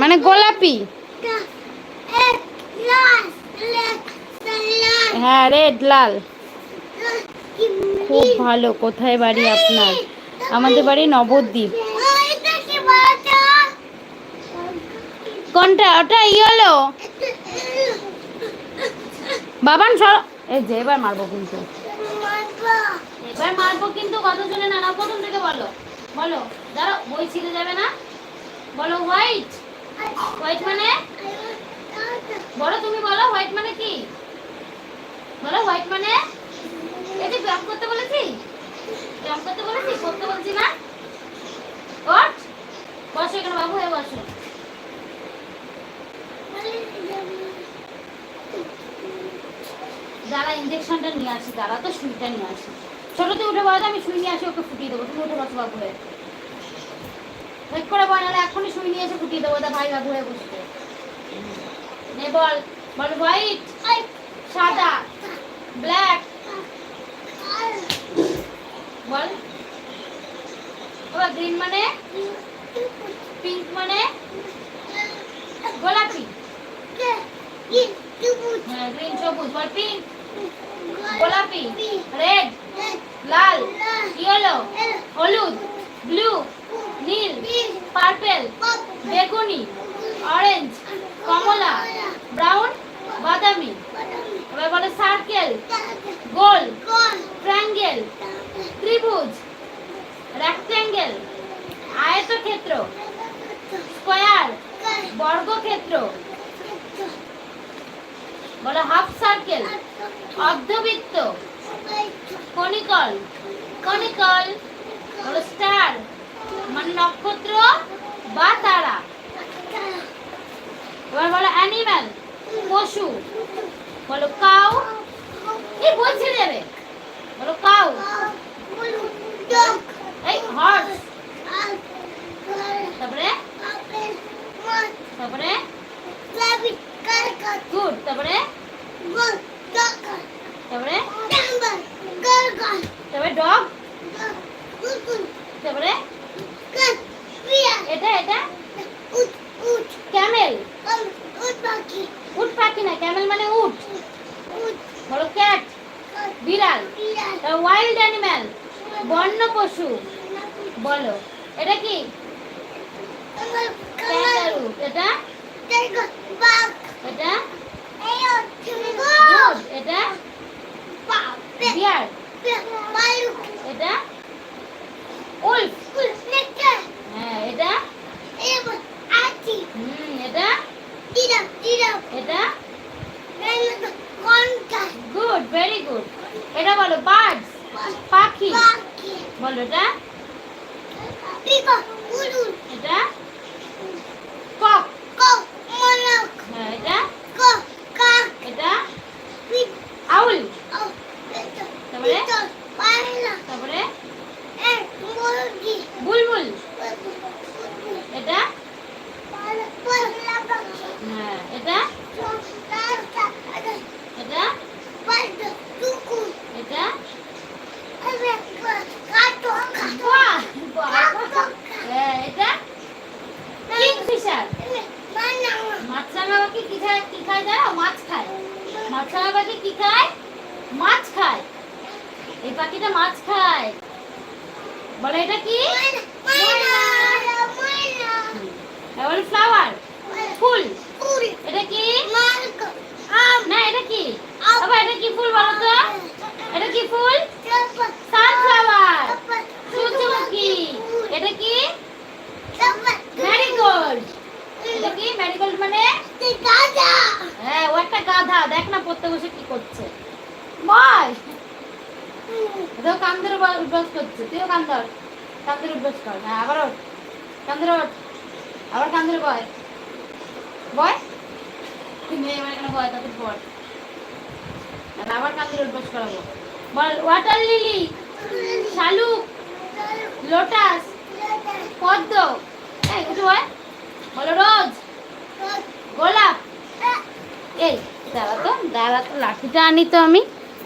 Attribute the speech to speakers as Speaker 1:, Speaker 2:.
Speaker 1: মানে গোলাপি। হ্যাঁ রেড লাল। খুব ভালো, কোথায় বাড়ি আপনার? আমাদের বাড়ি নবদ্বীপ। কোনটা? ওটা ইয়েলো বাবান, সর। এই যে, এবার মারবো কিন্তু। এবার মারবো কিন্তু কত জনে না প্রথম থেকে বলো। বলো, দাঁড়াও, বই ছিঁড়ে যাবে না? বলো হোয়াইট হোয়াইট মানে? বলো তুমি বলো হোয়াইট মানে কি? বলো হোয়াইট মানে? এই যে ব্যায়াম করতে বলেছি? ব্যায়াম করতে বলেছি, করতে বলছি না? ওঠ বসো এখানে বাবু, হয়ে বসো। দাঁড়া ইঞ্জেকশনটা নিয়ে আসি, দাঁড়া, তো সুইটা নিয়ে আসি। ছোটতে উঠে বলো আমি সুই নিয়ে আসি, ওকে ফুটিয়ে দেবো। তুমি উঠে বসো বাবু, হয়ে। ঠিক করে বল নাহলে এখনই সুই নিয়ে এসে ফুটিয়ে দেবো তা ভাই বাবু হয়ে বসবে। নে বল বল হোয়াইট সাদা ব্ল্যাক বল। ওরা গ্রিন মানে? পিঙ্ক মানে? গোলাপি। হ্যাঁ গ্রিন সবুজ। বল পিঙ্ক গোলাপি। রেড লাল। ইয়েলো এবার সার্কেল গোল ট্রায়াঙ্গেল ত্রিভুজ রেক্ট্যাঙ্গেল আয়তক্ষেত্র স্কয়ার বর্গক্ষেত্র। বলো হাফ সার্কেল অর্ধবৃত্ত কনিকল কনিকল বলো স্টার মানে নক্ষত্র বা তারা। এবার বলো অ্যানিম্যাল পশু বলো কাউ এই বলছে যাবে বলো কাউ এই হর্স। উট পাখি না ক্যামেল মানে উট। বলো ক্যাট বিড়াল ওয়াইল্ড অ্যানিম্যাল বন্য পশু। বলো এটা কি? এটা? এটা গুড এটা বিয়ার এটা উল্ফ হ্যাঁ এটা হুম এটা এটা? গুড ভেরি গুড এটা বলো বার্ডস পাখি? বলো এটা। এটা কক হ্যাঁ এটা এটা আউল তারপরে তারপরে বুলবুল এটা হ্যাঁ এটা এটা এটা বাহ, বাহ। হ্যাঁ, এটা কিংফিশার মাছরাঙা পাখি কি খায় কি খায় জানো মাছ খায় মাছরাঙা পাখি কি খায়? মাছ খায়। এই পাখিটা মাছ খায়। বলে এটা কি? এবার ফ্লাওয়ার ফুল। এটা কি? না এটা কি? বাবা এটা কি ফুল বলো তো? এটা কি ফুল? সানফ্লাওয়ার সূর্যমুখী। এটা কি ম্যারিগোল্ড এটা কি ম্যারিগোল্ড মানে হ্যাঁ ও গাধা দেখ না পড়তে বসে কি করছে। বয় তো কান অভ্যাস করছে, তুইও কান ধর অভ্যাস কর হ্যাঁ আবার ওঠ। কান ওঠ। আবার কান বয় বয় বল লিলি শালুক লোটাস পদ্ম। এই বলো, রোজ। গোলাপ। এই দাঁড়া তো লাঠিটা আনি তো আমি।